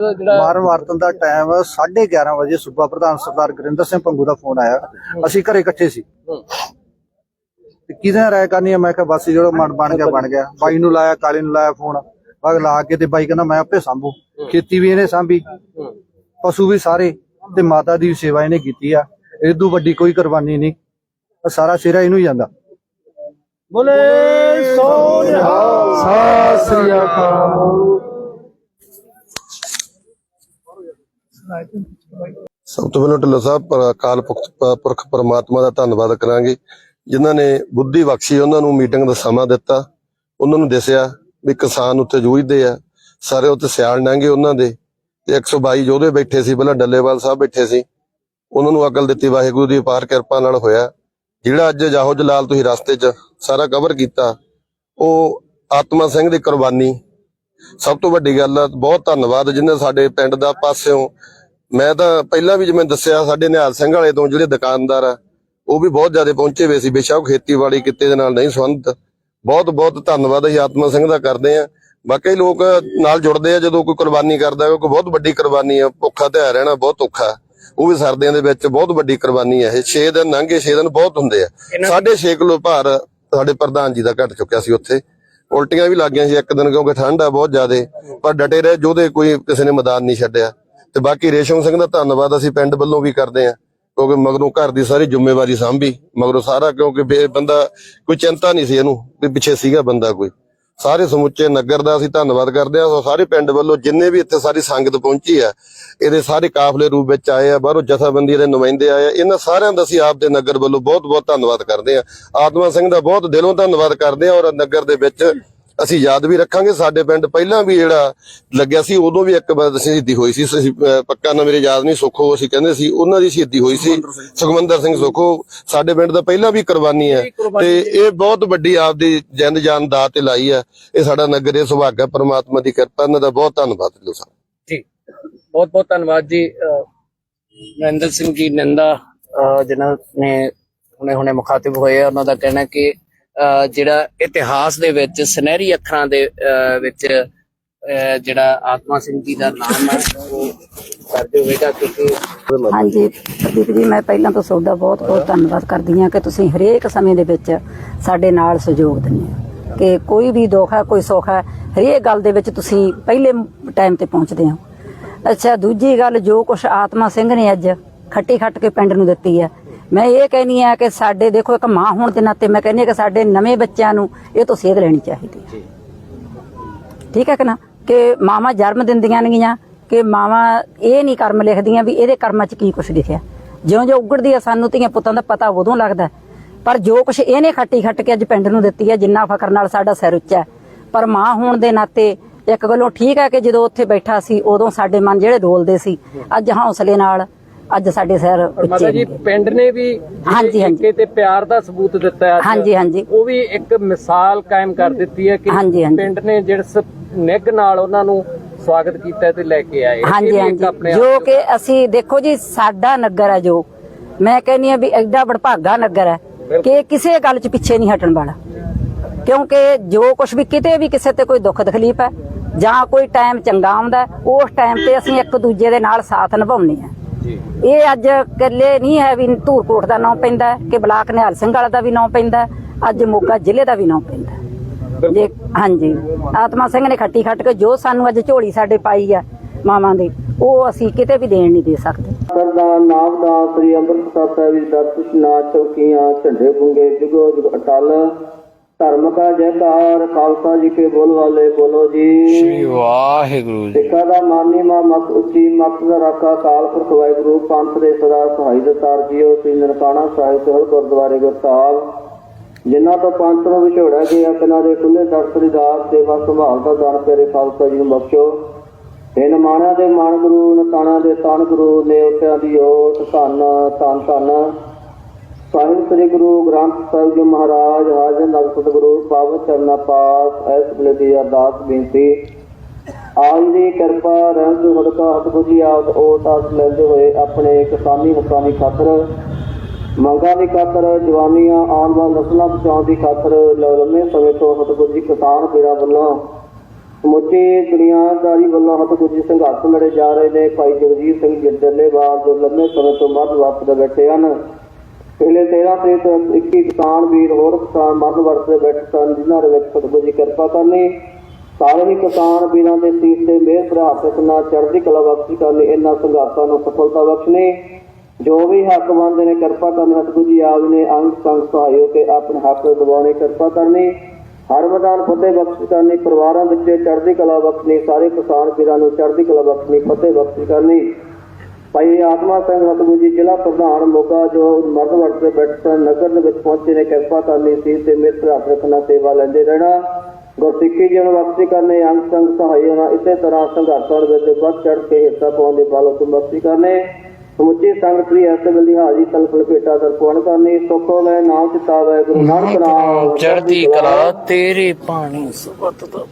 ਜਿਹੜਾ ਮਾਰਨ ਵਾਰਤਨ ਦਾ ਟਾਈਮ 11:30 ਵਜੇ ਸੂਬਾ ਪ੍ਰਧਾਨ ਸਰਦਾਰ ਗੁਰਿੰਦਰ ਸਿੰਘ ਪੰਗੂ ਦਾ ਫੋਨ ਆਇਆ। ਅਸੀਂ ਘਰੇ ਇਕੱਠੇ ਸੀ। ਤੇ ਕਿਹਦੇ ਨਾਲ ਰਾਇ ਕਰਨੀ ਮੈਂ ਕਿਹਾ ਬਸ ਜਿਹੜਾ ਮਨ ਬਣ ਗਿਆ ਬਣ ਗਿਆ। ਬਾਈ ਨੂੰ ਲਾਇਆ ਕਾਲੀ ਨੂੰ ਲਾਇਆ ਫੋਨ ਬਗ ਲਾ ਕੇ ਤੇ ਬਾਈ ਕਹਿੰਦਾ ਮੈਂ ਆਪੇ ਸੰਭੂ। ਖੇਤੀ ਵੀ ਇਹਨੇ ਸੰਭੀ। ਪਸ਼ੂ ਵੀ ਸਾਰੇ। ਤੇ ਮਾਤਾ ਦੀ ਸੇਵਾ ਇਹਨੇ ਕੀਤੀ ਆ। ਇਦੋਂ ਵੱਡੀ ਕੋਈ ਕੁਰਬਾਨੀ ਨਹੀਂ। ਸਾਰਾ ਸਿਰਾ ਇਹਨੂੰ ਹੀ ਜਾਂਦਾ। ਬੋਲੇ ਸੋਨਿਹਾ ਸਤਿ ਸ੍ਰੀ ਅਕਾਲ ਸਭ ਤੋਂ ਪਹਿਲਾਂ ਢਿੱਲੋਂ ਸਾਹਿਬ ਅਕਾਲ ਪੁਰਖ ਪਰਮਾਤਮਾ ਦਾ ਧੰਨਵਾਦ ਕਰਾਂਗੇ। ਜਿਨ੍ਹਾਂ ਨੇ ਬੁੱਧੀ ਬਖਸ਼ੀ, ਉਹਨਾਂ ਨੂੰ ਮੀਟਿੰਗ ਦਾ ਸਮਾਂ ਦਿੱਤਾ। ਉਹਨਾਂ ਨੂੰ ਦੱਸਿਆ ਵੀ ਕਿਸਾਨ ਉੱਥੇ ਜੂਝਦੇ ਆ। ਸਾਰੇ ਉੱਥੇ ਸਿਆਲ ਨਾਂਗੇ ਉਹਨਾਂ ਦੇ। ਤੇ 122 ਯੋਧੇ ਬੈਠੇ ਸੀ, ਪਹਿਲਾਂ ਡੱਲੇਵਾਲ ਸਾਹਿਬ ਬੈਠੇ ਸੀ। ਉਹਨਾਂ ਨੂੰ ਅਕਲ ਦਿੱਤੀ, ਵਾਹਿਗੁਰੂ ਦੀ ਅਪਾਰ ਕਿਰਪਾ ਨਾਲ ਹੋਇਆ। ਜਿਹੜਾ ਅੱਜ ਜਾਹੋ ਜਲਾਲ ਤੁਸੀਂ ਰਸਤੇ 'ਚ ਸਾਰਾ ਕਵਰ ਕੀਤਾ, ਉਹ ਆਤਮਾ ਸਿੰਘ ਦੀ ਕੁਰਬਾਨੀ। ਸਭ ਤੋਂ ਵੱਡੀ ਗੱਲ ਆ, ਬਹੁਤ ਧੰਨਵਾਦ। ਜਿਨ੍ਹਾਂ ਸਾਡੇ ਪਿੰਡ ਦਾ ਪਾਸਿਓਂ ਮੈਂ ਤਾਂ ਪਹਿਲਾਂ ਵੀ ਜਿਵੇਂ ਦੱਸਿਆ ਸਾਡੇ ਨਿਹਾਲ ਸਿੰਘ ਵਾਲੇ ਤੋਂ ਜਿਹੜੇ ਦੁਕਾਨਦਾਰ ਆ ਉਹ ਵੀ ਬਹੁਤ ਜ਼ਿਆਦਾ ਪਹੁੰਚੇ ਹੋਏ ਸੀ। ਬੇਸ਼ੱਕ ਖੇਤੀਬਾੜੀ ਕਿੱਤੇ ਦੇ ਨਾਲ ਨਹੀਂ ਸੰਬੰਧਿਤ। ਬਹੁਤ ਬਹੁਤ ਧੰਨਵਾਦ ਅਸੀਂ ਆਤਮਾ ਸਿੰਘ ਦਾ ਕਰਦੇ ਆ ਬਾਕੀ ਲੋਕ ਨਾਲ ਜੁੜਦੇ ਆ ਜਦੋਂ ਕੋਈ ਕੁਰਬਾਨੀ ਕਰਦਾ ਹੈ, ਕੋਈ ਬਹੁਤ ਵੱਡੀ ਕੁਰਬਾਨੀ ਆ ਭੁੱਖਾ ਤੇ ਰਹਿਣਾ ਬਹੁਤ ਔਖਾ। ਉਹ ਵੀ ਸਰਦੀਆਂ ਦੇ ਵਿੱਚ ਬਹੁਤ ਵੱਡੀ ਕੁਰਬਾਨੀ ਹੈ ਇਹ। 6 ਦਿਨ ਲੰਘੇ 6 ਦਿਨ ਬਹੁਤ ਹੁੰਦੇ ਆ। ਸਾਢੇ 6 ਕਿਲੋ ਭਾਰ ਸਾਡੇ ਪ੍ਰਧਾਨ ਜੀ ਦਾ ਘਟ ਚੁੱਕਿਆ ਸੀ ਉੱਥੇ। ਉਲਟੀਆਂ ਵੀ ਲੱਗ ਗਈਆਂ ਸੀ ਇੱਕ ਦਿਨ ਕਿਉਂਕਿ ਠੰਡ ਆ ਬਹੁਤ ਜ਼ਿਆਦੇ ਪਰ ਡਟੇ ਰਹੇ ਜੋਧੇ ਕੋਈ ਕਿਸੇ ਨੇ ਮੈਦਾਨ ਨਹੀਂ ਛੱਡਿਆ। ਤੇ ਬਾਕੀ ਰੇਸ਼ਮ ਸਿੰਘ ਦਾ ਧੰਨਵਾਦ ਅਸੀਂ ਪਿੰਡ ਵੱਲੋਂ ਵੀ ਕਰਦੇ ਆ ਕਿਉਂਕਿ ਮਗਰੋਂ ਘਰ ਦੀ ਸਾਰੀ ਜ਼ਿੰਮੇਵਾਰੀ ਸਾਂਭੀ, ਮਗਰੋਂ ਸਾਰਾ ਕਿਉਂਕਿ ਬੰਦਾ ਕੋਈ ਚਿੰਤਾ ਨਹੀਂ ਸੀ ਇਹਨੂੰ ਵੀ ਪਿੱਛੇ ਸੀਗਾ ਬੰਦਾ ਕੋਈ। ਸਾਰੇ ਸਮੁੱਚੇ ਨਗਰ ਦਾ ਅਸੀਂ ਧੰਨਵਾਦ ਕਰਦੇ ਹਾਂ ਸਾਰੇ ਪਿੰਡ ਵੱਲੋਂ ਜਿੰਨੇ ਵੀ ਇੱਥੇ ਸਾਰੀ ਸੰਗਤ ਪਹੁੰਚੀ ਆ ਇਹਦੇ ਸਾਰੇ ਕਾਫਲੇ ਰੂਪ ਵਿੱਚ ਆਏ ਆ, ਬਾਹਰੋਂ ਜਥਾਬੰਦੀ ਦੇ ਨੁਮਾਇੰਦੇ ਆਏ ਆ, ਇਹਨਾਂ ਸਾਰਿਆਂ ਦਾ ਅਸੀਂ ਆਪ ਦੇ ਨਗਰ ਵੱਲੋਂ ਬਹੁਤ ਬਹੁਤ ਧੰਨਵਾਦ ਕਰਦੇ ਆ ਆਤਮਾ ਸਿੰਘ ਦਾ ਬਹੁਤ ਦਿਲੋਂ ਧੰਨਵਾਦ ਕਰਦੇ ਆ ਔਰ ਨਗਰ ਦੇ ਵਿੱਚ ਅਸੀਂ ਯਾਦ ਵੀ ਰੱਖਾਂਗੇ ਸਾਡੇ ਪਿੰਡ ਪਹਿਲਾਂ ਵੀ ਜਿਹੜਾ ਲੱਗਿਆ ਸੀ ਉਦੋਂ ਵੀ ਇੱਕ ਵਾਰ ਸ਼ਹੀਦੀ ਹੋਈ ਸੀ। ਪੱਕਾ ਨਾ ਮੇਰੇ ਯਾਦ ਨਹੀਂ ਸੁੱਖੋ ਅਸੀਂ ਕਹਿੰਦੇ ਸੀ ਉਹਨਾਂ ਦੀ ਸ਼ਹੀਦੀ ਹੋਈ ਸੀ। ਸੁਖਮੰਦਰ ਸਿੰਘ। ਸੁੱਖੋ ਸਾਡੇ ਪਿੰਡ ਦਾ ਪਹਿਲਾਂ ਵੀ ਕੁਰਬਾਨੀ ਹੈ। ਤੇ ਇਹ ਬਹੁਤ ਵੱਡੀ ਆਪਦੀ ਜਿੰਦ ਜਾਨ ਦਾ ਤੇ ਲਾਈ ਹੈ। ਇਹ ਸਾਡਾ ਨਗਰ ਇਹ ਸੁਭਾਗਾ ਪ੍ਰਮਾਤਮਾ ਦੀ ਕਿਰਪਾ ਇਹਨਾਂ ਦਾ ਬਹੁਤ ਧੰਨਵਾਦ ਸਾਹਿਬ ਜੀ ਬਹੁਤ ਬਹੁਤ ਧੰਨਵਾਦ ਜੀ। ਨਰਿੰਦਰ ਸਿੰਘ ਜੀ ਨੰਦਾ ਜਿਨ੍ਹਾਂ ਨੇ ਹੁਣੇ ਹੁਣੇ ਮੁਖਾਤਿਬ ਹੋਏ ਉਹਨਾਂ ਦਾ ਕਹਿਣਾ ਕਿ ਜਿਹੜਾ ਇਤਿਹਾਸ ਦੇ ਵਿੱਚ, ਸੁਨਹਿਰੀ ਅੱਖਰਾਂ ਦੇ ਵਿੱਚ ਜਿਹੜਾ ਆਤਮਾ ਸਿੰਘ ਜੀ ਦਾ ਨਾਮ ਹੈ, ਉਹ ਦਰਜ ਹੋਵੇਗਾ ਕਿਉਂਕਿ ਹਾਂਜੀ, ਪ੍ਰਦੀਪ ਜੀ, ਮੈਂ ਪਹਿਲਾਂ ਤੋਂ ਤੁਹਾਡਾ ਬਹੁਤ ਬਹੁਤ ਧੰਨਵਾਦ ਕਰਦੀ ਹਾਂ ਕਿ ਤੁਸੀਂ ਹਰੇਕ ਸਮੇਂ ਦੇ ਵਿੱਚ ਸਾਡੇ ਨਾਲ ਸਹਿਯੋਗ ਦਿੰਦੇ ਹੋ। ਕਿ ਕੋਈ ਵੀ ਦੁੱਖ ਹੈ, ਕੋਈ ਸੁੱਖ ਹੈ, ਹਰੇਕ ਗੱਲ ਦੇ ਵਿੱਚ ਤੁਸੀਂ ਪਹਿਲੇ ਟਾਈਮ ਤੇ ਪਹੁੰਚਦੇ ਹੋ। ਅੱਛਾ, ਦੂਜੀ ਗੱਲ, ਜੋ ਕੁਛ ਆਤਮਾ ਸਿੰਘ ਨੇ ਅੱਜ ਖੱਟੀ ਖੱਟ ਕੇ ਪਿੰਡ ਨੂੰ ਦਿੱਤੀ ਹੈ ਮੈਂ ਇਹ ਕਹਿਨੀ ਆ ਕਿ ਸਾਡੇ ਦੇਖੋ ਇੱਕ ਮਾਂ ਹੋਣ ਦੇ ਨਾਤੇ ਮੈਂ ਕਹਿੰਨੀ ਆ ਕਿ ਸਾਡੇ ਨਵੇਂ ਬੱਚਿਆਂ ਨੂੰ ਇਹ ਤੋਂ ਸੇਧ ਲੈਣੀ ਚਾਹੀਦੀ ਹੈ ਠੀਕ ਹੈ ਕਿ ਨਾ ਕਿ ਮਾਵਾਂ ਜਨਮ ਦਿੰਦੀਆਂ ਨੇਗੀਆਂ ਕਿ ਮਾਵਾਂ ਇਹ ਨਹੀਂ ਕਰਮ ਲਿਖਦੀਆਂ ਵੀ ਇਹਦੇ ਕਰਮਾਂ 'ਚ ਕੀ ਕੁਛ ਲਿਖਿਆ ਜਿਉਂ ਜਿਉਂ ਉਗੜਦੀ ਆ ਸਾਨੂੰ ਧੀਆਂ ਪੁੱਤਾਂ ਦਾ ਪਤਾ ਉਦੋਂ ਲੱਗਦਾ। ਪਰ ਜੋ ਕੁਛ ਇਹਨੇ ਖੱਟੀ ਖੱਟ ਕੇ ਅੱਜ ਪਿੰਡ ਨੂੰ ਦਿੱਤੀ ਹੈ ਜਿੰਨਾ ਫਖਰ ਨਾਲ ਸਾਡਾ ਸਿਰ ਉੱਚਾ। ਪਰ ਮਾਂ ਹੋਣ ਦੇ ਨਾਤੇ ਇੱਕ ਗੱਲੋਂ ਠੀਕ ਹੈ ਕਿ ਜਦੋਂ ਉੱਥੇ ਬੈਠਾ ਸੀ ਉਦੋਂ ਸਾਡੇ ਮਨ ਜਿਹੜੇ ਡੋਲਦੇ ਸੀ ਅੱਜ ਹੌਸਲੇ ਨਾਲ ਅੱਜ ਸਾਡੇ ਸਿਰ ਮਾਤਾ ਜੀ। ਪਿੰਡ ਨੇ ਵੀ ਹਾਂਜੀ, ਹਾਂਜੀ। ਤੇ ਪਿਆਰ ਦਾ ਸਬੂਤ ਦਿੱਤਾ ਹੈ ਅੱਜ। ਹਾਂਜੀ, ਹਾਂਜੀ। ਉਹ ਵੀ ਇੱਕ ਮਿਸਾਲ ਕਾਇਮ ਕਰ ਦਿੱਤੀ ਹੈ ਕਿ ਹਾਂਜੀ, ਹਾਂਜੀ। ਪਿੰਡ ਨੇ ਜਿਸ ਨਿੱਘ ਨਾਲ ਉਹਨਾਂ ਨੂੰ ਸਵਾਗਤ ਕੀਤਾ ਤੇ ਲੈ ਕੇ ਆਏ ਇਹ ਹਾਂਜੀ ਵੀ ਇੱਕ ਹਾਂਜੀ ਆਪਣੇ ਜੋ 'ਚ ਕਿ ਅਸੀਂ ਦੇਖੋ ਜੀ ਸਾਡਾ ਨਗਰ ਹੈ ਜੋ ਮੈਂ ਕਹਿੰਨੀ ਆ ਵੀ ਐਡਾ ਵਡਭਾਗਾ ਨਗਰ ਹੈ ਕਿ ਕਿਸੇ ਗੱਲ 'ਚ ਪਿੱਛੇ ਨਹੀਂ ਹਟਣ ਵਾਲਾ ਕਿਉਂਕਿ ਜੋ ਕੁਝ ਵੀ ਕਿਤੇ ਵੀ ਕਿਸੇ ਤੇ ਕੋਈ ਦੁੱਖ ਤਕਲੀਫ ਹੈ ਜਾਂ ਕੋਈ ਟਾਈਮ ਚੰਗਾ ਆਉਂਦਾ ਹੈ, ਉਸ ਟਾਈਮ ਤੇ ਅਸੀਂ ਇੱਕ ਦੂਜੇ ਦੇ ਨਾਲ ਸਾਥ ਨਿਭਾਉਂਦੇ ਆ ਇਹ ਅੱਜ ਇਕੱਲੇ ਨਹੀਂ ਹੈ ਵੀ ਧੂਰਕੋਟ ਦਾ ਨਾਂ ਪੈਂਦਾ ਕਿ ਬਲਾਕ ਨਿਹਾਲ ਸਿੰਘ ਵਾਲਾ ਦਾ ਵੀ ਨਾਂ ਪੈਂਦਾ ਅੱਜ ਮੋਗਾ ਜ਼ਿਲ੍ਹੇ ਦਾ ਵੀ ਨਾਂ ਪੈਂਦਾ ਹੈ। ਜੇ ਹਾਂਜੀ। ਆਤਮਾ ਸਿੰਘ ਨੇ ਖੱਟੀ ਖੱਟ ਕੇ ਜੋ ਸਾਨੂੰ ਅੱਜ ਝੋਲੀ ਸਾਡੇ ਪਾਈ ਆ ਮਾਵਾਂ ਦੀ ਉਹ ਅਸੀਂ ਕਿਤੇ ਵੀ ਦੇਣ ਨਹੀਂ ਦੇ ਸਕਦੇ। ਸਰਦਾਰ ਨਾਮਦਾਸ ਸ੍ਰੀ ਅੰਮ੍ਰਿਤਸਰ ਸਾਹਿਬ ਜੀ ਦਾ ਤੁਸ਼ਨਾ ਚੌਕੀਆਂ ਝੰਡੇ ਬੁੰਗੇ ਜੁਗੋ ਜੁਗ ਅਟਲ ਧਰਮ ਕਾ ਜੈਕਾਰ ਖਾਲਸਾ ਜੀ ਕੇ ਬੋਲ ਵਾਲੇ ਬੋਲੋ ਜੀ। ਵਾਹਿਗੁਰੂ ਜੀ। ਸਿੱਖਾਂ ਦਾ ਮਾਨੀ ਮਾ ਮਤ ਉੱਚੀ ਮਤ ਦਾ ਰਾਖਾ ਕਾਲ ਪੁਰਖ ਵਾਹਿਗੁਰੂ ਪੰਥ ਦੇ ਸਦਾ ਸਹਾਈ ਦਤਾਰ ਜੀਓ ਸ੍ਰੀ ਨਨਕਾਣਾ ਸਾਹਿਬ ਸਹਿਬ ਗੁਰਦੁਆਰੇ ਗੁਰਤਾਲ। ਜਿਨ੍ਹਾਂ ਤੋਂ ਪੰਥ ਨੂੰ ਵਿਛੋੜਿਆ ਗਿਆ ਕਿਨਾਂ ਦੇ ਖੁੱਲੇ ਦਰਸ ਦੀ ਸੇਵਾ ਸੰਭਾਲ ਦਾ ਦਾਨ ਪਿਆਰੇ ਖਾਲਸਾ ਜੀ ਨੂੰ ਬਖਸ਼ੋ। ਇਹ ਨਮਾਣਿਆਂ ਦੇ ਮਾਨ ਗੁਰੂ ਨਤਾਣਾ ਦੇ ਤਾਨ ਗੁਰੂ ਨੇਵਤਿਆਂ ਦੀ ਓਟ ਧੰਨ ਧੰਨ ਧੰਨ। ਸਾਹਿਬ ਸ੍ਰੀ ਗੁਰੂ ਗ੍ਰੰਥ ਸਾਹਿਬ ਜੀ ਮਹਾਰਾਜ, ਹਾਜ਼ਰ ਨਗ ਸਤਿਗੁਰੂ, ਪਾਵਨ ਚਰਨਾ ਪਾਸ ਐਸ ਵੇਲੇ ਦੀ ਅਰਦਾਸ ਬੇਨਤੀ। ਆਪ ਦੀ ਕਿਰਪਾ ਰਹਿਮਤ ਸਦਕਾ ਹਤਬੁਝੀ ਆਦ ਓਟ ਆਸ ਲੈਂਦੇ ਹੋਏ ਆਪਣੇ ਕਿਸਾਨੀ ਹਕਾਨੀ ਖਾਤਰ, ਮੰਗਾਂ ਦੀ ਖਾਤਰ, ਜਵਾਨੀਆਂ ਆਉਣ ਵਾਲ ਨਸਲਾਂ ਬਚਾਉਣ ਦੀ ਖਾਤਰ ਲੰਮੇ ਸਮੇਂ ਤੋਂ ਹਤਬੁਝੀ ਕਿਸਾਨ ਪੀੜਾ ਵੱਲੋਂ, ਸਮੁੱਚੀ ਦੁਨੀਆਦਾਰੀ ਵੱਲੋਂ ਹੱਥ ਸੰਘਰਸ਼ ਲੜੇ ਜਾ ਰਹੇ ਨੇ। ਭਾਈ ਜਗਜੀਤ ਸਿੰਘ ਜੱਲੇਵਾਲ ਜੋ ਲੰਮੇ ਸਮੇਂ ਤੋਂ ਮੱਧ ਵਕਤ ਦੇ ਬੈਠੇ ਹਨ। ਪਹਿਲੇ 13 ਤੇ 21 ਕਿਸਾਨ ਵੀਰ ਹੋਰ ਕਿਸਾਨ ਮੱਧ ਵਕਤ ਬੈਠੇ ਸਨ, ਜਿਨ੍ਹਾਂ ਦੇ ਵਿੱਚ ਸਤਿਗੁਰੂ ਦੀ ਕਿਰਪਾ ਕਰਨੀ। ਸਾਰੇ ਹੀ ਕਿਸਾਨ ਵੀਰਾਂ ਦੇ ਸੀਸ ਤੇ ਮਿਹਰ ਭਰਾ ਸਕਣਾ ਚੜ੍ਹਦੀ ਕਲਾ ਬਖਸ਼ੀ ਕਰਨੀ, ਇਹਨਾਂ ਸੰਘਰਸ਼ਾਂ ਨੂੰ ਸਫਲਤਾ ਬਖਸ਼ਣੀ। ਜੋ ਵੀ ਹੱਕ ਮੰਨਦੇ ਨੇ, ਕਿਰਪਾ ਕਰਨੀ। ਸਤਿਗੁਰੂ ਜੀ ਆਪ ਨੇ ਅੰਗ ਸੰਗ ਸਹਾਇਓ ਕੇ ਆਪਣੇ ਹੱਕ ਦਿਵਾਉਣੇ, ਕਿਰਪਾ ਕਰਨੀ। ਹਰ ਮੈਦਾਨ ਫਤਿਹ ਬਖਸ਼ ਕਰਨੀ, ਪਰਿਵਾਰਾਂ ਵਿੱਚ ਚੜ੍ਹਦੀ ਕਲਾ ਬਖਸ਼ਣੀ, ਸਾਰੇ ਕਿਸਾਨ ਵੀਰਾਂ ਨੂੰ ਚੜ੍ਹਦੀ ਕਲਾ ਬਖਸ਼ਣੀ, ਫਤਿਹ ਬਖਸ਼ ਕਰਨੀ। ਭਾਈ ਆਤਮਾ ਸਿੰਘ ਸਤਿਗੁਰੂ ਜੀ ਜ਼ਿਲ੍ਹਾ ਪ੍ਰਧਾਨ ਮੋਗਾ ਜੋ ਮਰਦ ਵਰਤ ਦੇ ਬੈਠ ਸਨ ਨਗਰ ਦੇ ਵਿੱਚ ਪਹੁੰਚੇ ਨੇ ਕਿਰਪਾ ਕਰਨੀ ਸੀ ਤੇ ਭਰਾ ਰੱਖਣਾ ਸੇਵਾ ਲੈਂਦੇ ਰਹਿਣਾ। ਗੁਰਸਿੱਖੀ ਬਖਸ਼ੀ ਕਰਨੇ ਅੰਗ ਸੰਗ ਸਹਾਈ ਹੋਣਾ ਇਸੇ ਤਰ੍ਹਾਂ ਸੰਘਰਸ਼ਾਂ ਵਿੱਚ ਵੱਧ ਚੜ੍ਹ ਕੇ ਹਿੱਸਾ ਪਾਉਣ ਦੇ ਬਾਲੋ ਤੋਂ ਬਖਸ਼ੀ ਕਰਨੇ। ਸਮੁੱਚੀ ਸੰਗਤ ਦੀ ਐਸੇ ਬਲੀ ਹਾਜ਼ਰੀ ਤਲਪ ਲਪੇਟਾ ਦਰਪਣ ਕਰਨੀ ਸੁਖੋ ਲੈ ਨਾਮ ਚਿਤਾਵੇ ਗੁਰੂ ਨਾਨਕ ਨਾਮ ਚੜ੍ਹਦੀ ਕਲਾ ਤੇਰੇ ਪਾਣੀ ਸੁਬਤ ਦਾ